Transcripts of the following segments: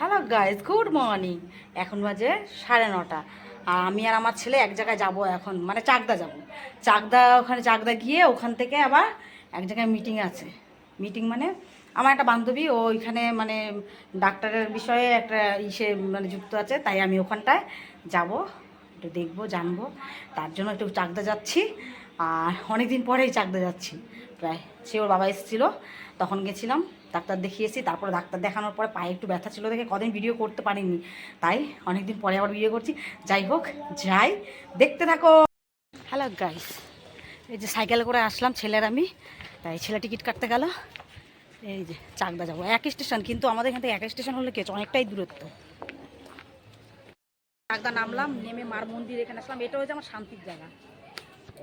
Hello guys good morning এখন বাজে সাড়ে নটা। আর আমি আর আমার ছেলে এক জায়গায় যাব এখন মানে চাকদা যাব। চাকদা, ওখানে চাকদা গিয়ে ওখান থেকে আবার এক জায়গায় মিটিং আছে। মিটিং মানে আমার একটা বান্ধবী, ও ওইখানে মানে ডাক্তারের বিষয়ে একটা ইসে মানে যুক্ত আছে, তাই আমি ওখানটায় যাব। একটু দেখব, জানব। তার জন্য একটু চাকদা যাচ্ছি। আর অনেক দিন পরেই চাকদা যাচ্ছি। প্রায় সে ওর বাবা এসেছিল। তখন গেছিলাম, ডাক্তার দেখিয়েছি তারপরে ডাক্তার দেখানোর পরে পায়ে একটু ব্যথা ছিল দেখে কদিন ভিডিও করতে পারিনি। তাই অনেক দিন পরে আবার ভিডিও করছি। যাই হোক, যাই, দেখতে থাকো। হ্যালো গাইস এই যে সাইকেলে করে আসলাম ছেলের আমি। তাই ছেলে টিকিট কাটতে গেল। এই যে চাকদা যাব। এক স্টেশন কিন্তু আমাদের এখান থেকে এক স্টেশন হলে কি অনেকটাই দূরত্ব। চাকদা নামলাম নেমে মার মন্দির এখানে আসলাম। এটা হচ্ছে আমার শান্তির জায়গা।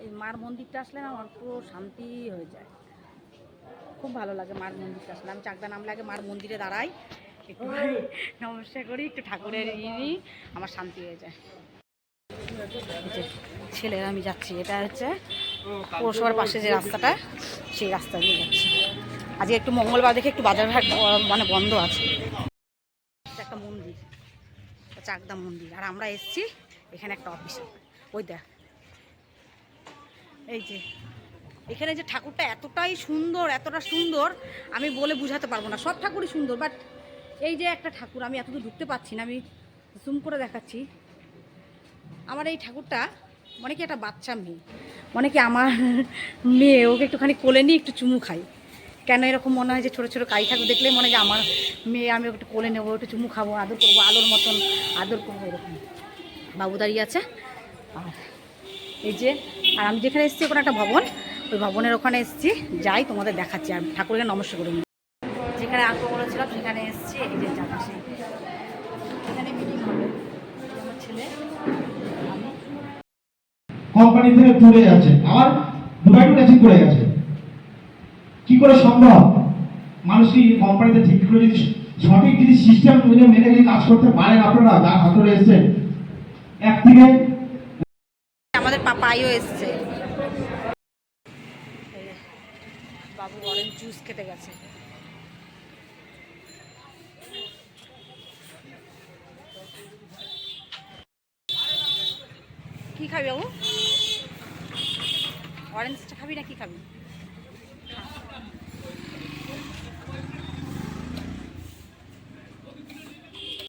এই মার মন্দিরটা আসলে না আমার পুরো শান্তি হয়ে যায়। খুব ভালো লাগে মার মন্দিরটা আসলে। আমি চাকদা নামলে আগে মার মন্দিরে দাঁড়াই। একটু নমস্কার করি একটু ঠাকুরের নিই আমার শান্তি হয়ে যায়। ছেলের আমি যাচ্ছি। এটা হচ্ছে পৌরসভার পাশে যে রাস্তাটা সেই রাস্তা দিয়ে যাচ্ছি। আজকে একটু মঙ্গলবার দেখে একটু বাজার ঘাট মানে বন্ধ আছে। একটা মন্দির। চাকদা মন্দির। আর আমরা এসছি এখানে একটা অফিসে ওই দেখ। এই যে, এখানে যে ঠাকুরটা এতটাই সুন্দর, এতটা সুন্দর, আমি বলে বোঝাতে পারব না। সব ঠাকুরই সুন্দর বাট এই যে একটা ঠাকুর, আমি এতদূর ঢুকতে পারছি না, আমি জুম করে দেখাচ্ছি। আমার এই ঠাকুরটা, মনে কি একটা বাচ্চা মেয়ে, মনে কি আমার মেয়ে, ওকে একটুখানি কোলে নিয়ে একটু চুমু খাই। কেন এরকম মনে হয় যে ছোটো ছোটো কাই ঠাকুর দেখলেই মনে হয় যে আমার মেয়ে, আমি একটু কোলে নেব, একটু চুমু খাব, আদর করব, আলোর মতন, আদর করব এরকম। বাবু দাঁড়িয়ে আছে। আর এই যে, আর আমি যেখানে এসেছি, ওখানে একটা ভবন। ওই ভবনের ওখানে এসেছি, যাই তোমাদের দেখাচ্ছি। আর ঠাকুরকে নমস্কার করে নিই। যেখানে আঁকবো বলেছিলাম সেখানে এসেছি। এই যে এখানে মিটিং হবে। আমার ছেলে কোম্পানি থেকে তুলে যাচ্ছে আবার দুবাই টু করে গেছে। করে সম্ভব? মানুষ কি কোম্পানিতে ঠিক করে যদি সঠিক যদি সিস্টেম মেনে যদি কাজ করতে পারেন আপনারা যার হাতরে এসছেন একদিকে আমাদের পাপাইও এসছে। বাবু অরেঞ্জ জুস খেতে গেছে। কি খাবি বাবু? অরেঞ্জটা খাবি না কি খাবি?